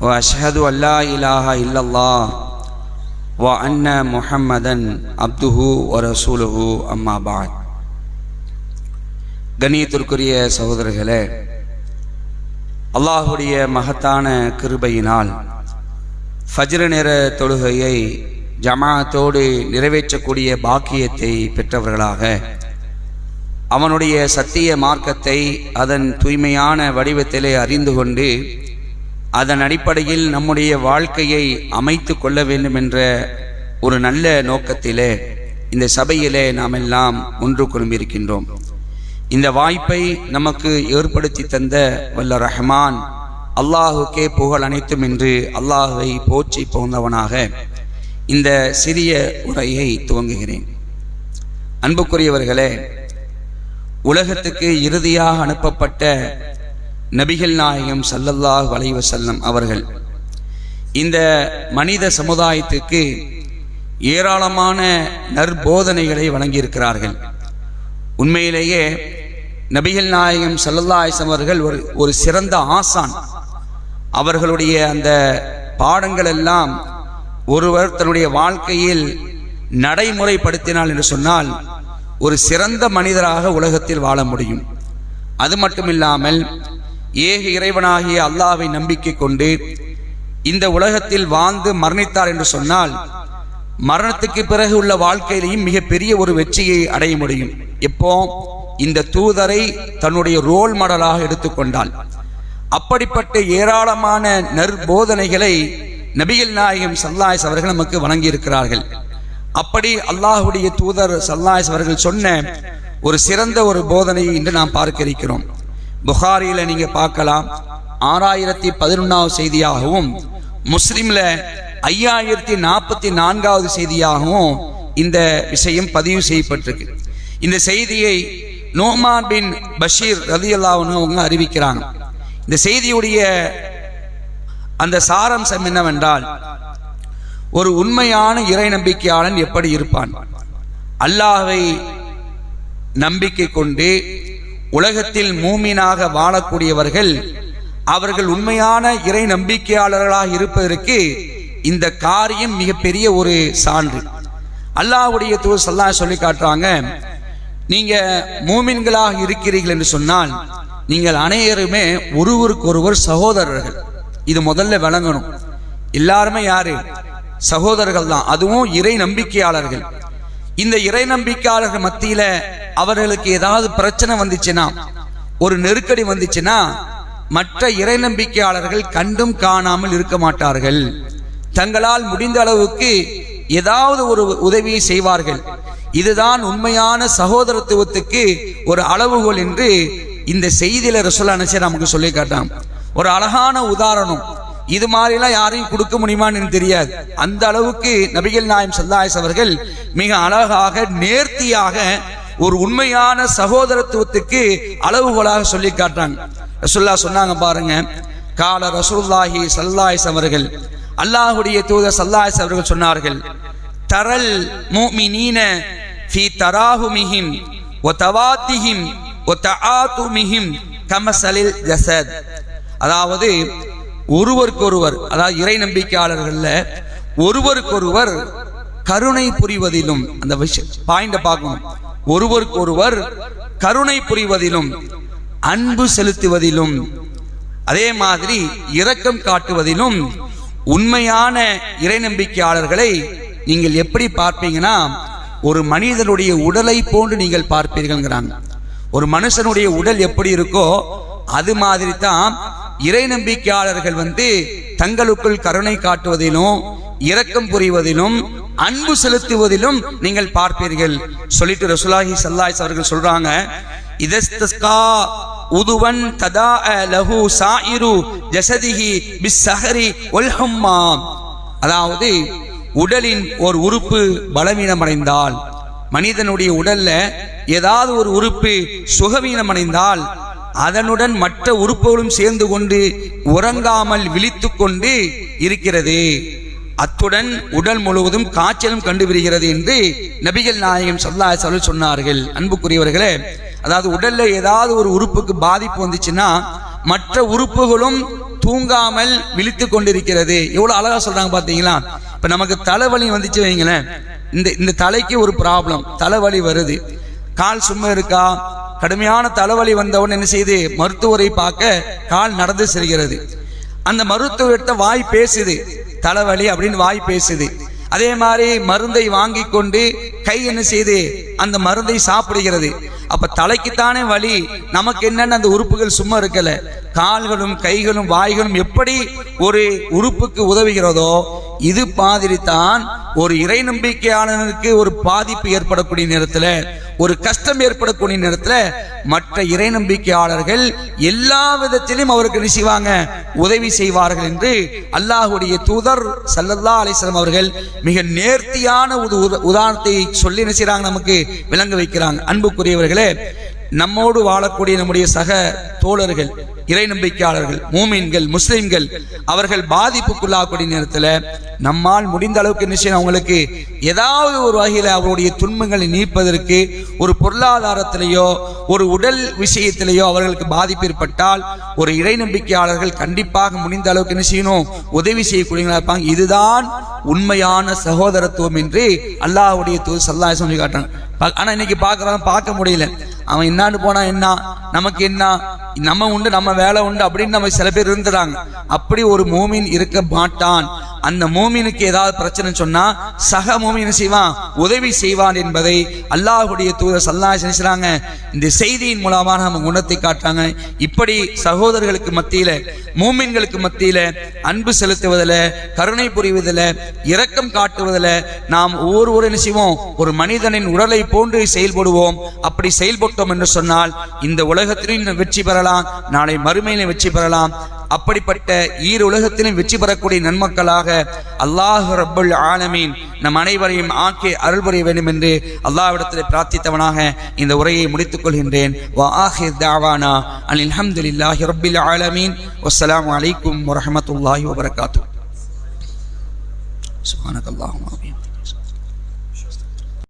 واشهد ان لا اله الا الله وان محمدا عبده ورسوله اما بعد கண்ணியத்திற்குரிய சகோதரர்களே அல்லாஹுடைய மகத்தான கிருபையினால் ஃபஜ்ர நேர தொழுகையை ஜமாத்தோடு நிறைவேற்றக்கூடிய பாக்கியத்தை பெற்றவர்களாக அவனுடைய சத்திய மார்க்கத்தை அதன் தூய்மையான வடிவத்திலே அறிந்து கொண்டு அதன் அடிப்படையில் நம்முடைய வாழ்க்கையை அமைத்து கொள்ள வேண்டும் என்ற ஒரு நல்ல நோக்கத்திலே இந்த சபையிலே நாம் எல்லாம் ஒன்று குழும்பியிருக்கின்றோம் இந்த வாய்ப்பை நமக்கு ஏற்படுத்தி தந்த வல்ல ரஹ்மான் அல்லாஹுக்கே புகழ் அனைத்தும் என்று அல்லாஹுவை போற்றி போந்தவனாக இந்த சிறிய உரையை துவங்குகிறேன். அன்புக்குரியவர்களே உலகத்துக்கு இறுதியாக அனுப்பப்பட்ட நபிகள் நாயகம் சல்லல்லாஹ் வலைவசல்லம் அவர்கள் இந்த மனித சமுதாயத்துக்கு ஏராளமான நற்போதனைகளை வழங்கியிருக்கிறார்கள். உண்மையிலேயே நபிகள் நாயகம் சல்லல்லாஹம் அவர்கள் ஒரு ஒரு சிறந்த ஆசான். அவர்களுடைய அந்த பாடங்கள் எல்லாம் ஒருவர் தன்னுடைய வாழ்க்கையில் நடைமுறைப்படுத்தினால் என்று சொன்னால் ஒரு சிறந்த மனிதராக உலகத்தில் வாழ முடியும். அது மட்டுமில்லாமல் ஏக இறைவனாகிய அல்லாவை நம்பிக்கை கொண்டு இந்த உலகத்தில் வாழ்ந்து மரணித்தார் என்று சொன்னால் மரணத்துக்கு பிறகு உள்ள வாழ்க்கையிலையும் மிகப்பெரிய ஒரு வெற்றியை அடைய முடியும். எப்போ? இந்த தூதரை தன்னுடைய ரோல் மாடலாக எடுத்துக்கொண்டால் அப்படிப்பட்ட ஏராளமான நற்போதனைகளை நபிகள் நாயகம் சல்லாயஸ் அவர்கள் நமக்கு வழங்கியிருக்கிறார்கள். அப்படி அல்லாஹுடைய தூதர் சல்லாயஸ் அவர்கள் சொன்ன ஒரு சிறந்த ஒரு போதனையை இன்று நாம் பார்க்க இருக்கிறோம். புகாரியில் நீங்கள் பார்க்கலாம். ஆறாயிரத்தி பதினொன்றாவது செய்தியாகவும் முஸ்லீமில் ஐயாயிரத்தி நாற்பத்தி நான்காவது செய்தியாகவும் இந்த விஷயம் பதிவு செய்யப்பட்டிருக்கு. இந்த செய்தியை நோமான் பின் பஷீர் ரதி அவங்க அறிவிக்கிறாங்க. இந்த செய்தியுடைய அந்த சாரம்சம் என்னவென்றால் ஒரு உண்மையான இறை நம்பிக்கையாளன் எப்படி இருப்பான்? அல்லாஹை நம்பிக்கை கொண்டு உலகத்தில் மூமீனாக வாழக்கூடியவர்கள் அவர்கள் உண்மையான இறை நம்பிக்கையாளர்களாக இருப்பதற்கு இந்த காரியம் மிகப்பெரிய ஒரு சான்று. அல்லாஹுடைய தூர் சொல்லா சொல்லி காட்டுறாங்க நீங்க மூமின்களாக இருக்கிறீர்கள் என்று சொன்னால் நீங்கள் அனைவருமே ஒருவருக்கொருவர் சகோதரர்கள். இது முதல்ல விளங்கணும். எல்லாருமே யாரு? சகோதரர்கள் தான் அதுவும் இறை நம்பிக்கையாளர்கள். இந்த இறை நம்பிக்கையாளர்கள் மத்தியில அவர்களுக்கு ஏதாவது பிரச்சனை வந்துச்சுன்னா ஒரு நெருக்கடி வந்துச்சுன்னா மற்ற இறை நம்பிக்கையாளர்கள் கண்டும் காணாமல் இருக்க மாட்டார்கள். தங்களால் முடிந்த அளவுக்கு ஏதாவது ஒரு உதவியை செய்வார்கள். இதுதான் உண்மையான சகோதரத்துவத்துக்கு ஒரு அளவுகோல் என்று இந்த செய்தியில ரசோல்லா நினைச்சு நமக்கு சொல்லி காட்டான் ஒரு அழகான உதாரணம். இது மாதிரிலாம் யாரையும் கொடுக்க முடியுமான்னு எனக்கு தெரியாது. அந்த அளவுக்கு நபிகள் நாயம் சல்லாயஸ் அவர்கள் மிக அழகாக நேர்த்தியாக ஒரு உண்மையான சகோதரத்துவத்துக்கு அளவுகோலாக சொல்லி காட்டாங்க ரசுல்லா சொன்னாங்க பாருங்க கால ரசூல்லாஹி சல்லாயஸ் அவர்கள் அல்லாஹுடைய தூத சல்லாயஸ் அவர்கள் சொன்னார்கள் தரல் மூமினீன ஃபி தராஹுமிஹிம் ஒ தவாத்திஹிம் ஒ தஆத்துமிஹிம் கமசலில் ஜசத் அதாவது ஒருவருக்கொருவர் அதாவது இறை நம்பிக்கையாளர்கள்ல ஒருவருக்கொருவர் கருணை புரிவதிலும் அந்த விஷயம் பாயிண்ட பார்க்கணும். ஒருவருக்கொருவர் கருணை புரிவதிலும் அன்பு செலுத்துவதிலும் அதே மாதிரி இரக்கம் காட்டுவதிலும் உண்மையான இறை நம்பிக்கையாளர்களை நீங்கள் எப்படி பார்ப்பீங்கன்னா ஒரு மனிதனுடைய உடலை போன்று நீங்கள் பார்ப்பீர்கள்ங்கிறாங்க. ஒரு மனுஷனுடைய உடல் எப்படி இருக்கோ அது மாதிரி தான் இறை நம்பிக்கையாளர்கள் வந்து தங்களுக்குள் கருணை காட்டுவதிலும் இரக்கம் புரிவதிலும் அன்பு செலுத்துவதிலும் நீங்கள் பார்ப்பீர்கள். சொல்லிட்டு ரசுலாஹி சல்லாஹ் அவர்கள் சொல்றாங்க இதஸ்தஸ்கா உதுவன் ததா லஹு சாயிரு ஜசதிஹி பிஸ்ஸஹரி ஒல் அதாவது உடலின் ஒரு உறுப்பு பலவீனமடைந்தால் மனிதனுடைய உடல்ல ஏதாவது ஒரு உறுப்பு சுகவீனமடைந்தால் அதனுடன் மற்ற உறுப்புகளும் சேர்ந்து கொண்டு உறங்காமல் விழித்து கொண்டு இருக்கிறது. அத்துடன் உடல் முழுவதும் காய்ச்சலும் கண்டுபிடிகிறது என்று நபிகள் நாயகம் சொல்லா சொல்ல சொன்னார்கள். அன்புக்குரியவர்களே அதாவது உடல்ல ஏதாவது ஒரு உறுப்புக்கு பாதிப்பு வந்துச்சுன்னா மற்ற உறுப்புகளும் தூங்காமல் விழித்து கொண்டிருக்கிறது. எவ்வளவு அழகா சொல்றாங்க பாத்தீங்களா? இப்ப நமக்கு தலைவலி வந்துச்சு வைங்களேன். இந்த இந்த தலைக்கு ஒரு ப்ராப்ளம் தலைவலி வருது. கால் சும்மா இருக்கா? கடுமையான தலைவலி வந்தவன் என்ன செய்து மருத்துவரை பார்க்க கால் நடந்து செல்கிறது. அந்த மருத்துவர்கிட்ட வாய் பேசுது. தலைவலி அப்படின்னு வாய் பேசுது. அதே மாதிரி மருந்தை வாங்கி கொண்டு கை என்ன செய்து அந்த மருந்தை சாப்பிடுகிறது. அப்ப தலைக்குத்தானே வலி. நமக்கு என்னென்ன அந்த உறுப்புகள் சும்மா இருக்கல. கால்களும் கைகளும் வாய்களும் எப்படி ஒரு உறுப்புக்கு உதவுகிறதோ இது மாதிரி தான் ஒரு இறை நம்பிக்கையாளனுக்கு ஒரு பாதிப்பு ஏற்படக்கூடிய நேரத்துல ஒரு கஷ்டம் ஏற்படக்கூடிய நேரத்துல மற்ற இறை நம்பிக்கையாளர்கள் எல்லா விதத்திலும் அவருக்கு என்ன செய்வாங்க? உதவி செய்வார்கள் என்று அல்லாஹுடைய தூதர் சல்லல்லா அலிஸ்லாம் அவர்கள் மிக நேர்த்தியான ஒரு உத- உதாரணத்தை சொல்லி என்ன நமக்கு விளங்க வைக்கிறாங்க. அன்புக்குரியவர்களே நம்மோடு வாழக்கூடிய நம்முடைய சக தோழர்கள் இறை நம்பிக்கையாளர்கள் மூமீன்கள் முஸ்லிம்கள் அவர்கள் பாதிப்புக்குள்ளாகக்கூடிய நேரத்தில் நம்மால் முடிந்த அளவுக்கு நிச்சயம் அவங்களுக்கு ஏதாவது ஒரு வகையில் அவருடைய துன்பங்களை நீப்பதற்கு ஒரு பொருளாதாரத்திலேயோ ஒரு உடல் விஷயத்திலேயோ அவர்களுக்கு பாதிப்பு ஏற்பட்டால் ஒரு இறை நம்பிக்கையாளர்கள் கண்டிப்பாக முடிந்த அளவுக்கு என்ன செய்யணும்? உதவி செய்யக்கூடியவங்களா இருப்பாங்க. இதுதான் உண்மையான சகோதரத்துவம் என்று அல்லாஹுடைய தூது சல்லாஹ் சொல்லி காட்டுறாங்க. ஆனால் இன்னைக்கு பார்க்குறாங்க பார்க்க முடியல. அவன் என்னான்னு போனா என்ன? நமக்கு என்ன? நம்ம உண்டு நம்ம வேலை உண்டு அப்படின்னு நம்ம சில பேர் இருந்துறாங்க. அப்படி ஒரு மூமின் இருக்க மாட்டான். அந்த மூமினுக்கு ஏதாவது பிரச்சனை சொன்னா சக மூமின் செய்வான் உதவி செய்வான் என்பதை அல்லாஹுடைய தூதர் சல்லா செஞ்சுறாங்க இந்த செய்தியின் மூலமாக நம்ம குணத்தை காட்டாங்க இப்படி சகோதரர்களுக்கு மத்தியில மூமின்களுக்கு மத்தியில அன்பு செலுத்துவதில் கருணை புரிவதில் இரக்கம் காட்டுவதில் நாம் ஒவ்வொருவரும் என்ன செய்வோம்? ஒரு மனிதனின் உடலை போன்று செயல்படுவோம். அப்படி செயல்பட்டோம் என்று சொன்னால் இந்த உலகத்திலும் வெற்றி பெற பெறலாம். நாளை மறுமையிலும் வெற்றி பெறலாம். அப்படிப்பட்ட ஈர் உலகத்திலும் வெற்றி பெறக்கூடிய நன்மக்களாக அல்லாஹ் ரப்புல் ஆலமீன் நம் அனைவரையும் ஆக்கி அருள் புரிய வேண்டும் என்று அல்லாவிடத்தில் பிரார்த்தித்தவனாக இந்த உரையை முடித்துக் கொள்கின்றேன். வா ஆஹிர் தாவானா அனில் அல்ஹம்துலில்லாஹி ரப்பில் ஆலமீன். வஸ்ஸலாமு அலைக்கும் வரஹ்மத்துல்லாஹி வபரகாத்துஹு. சுப்ஹானக்கல்லாஹும்ம வபிஹம்திக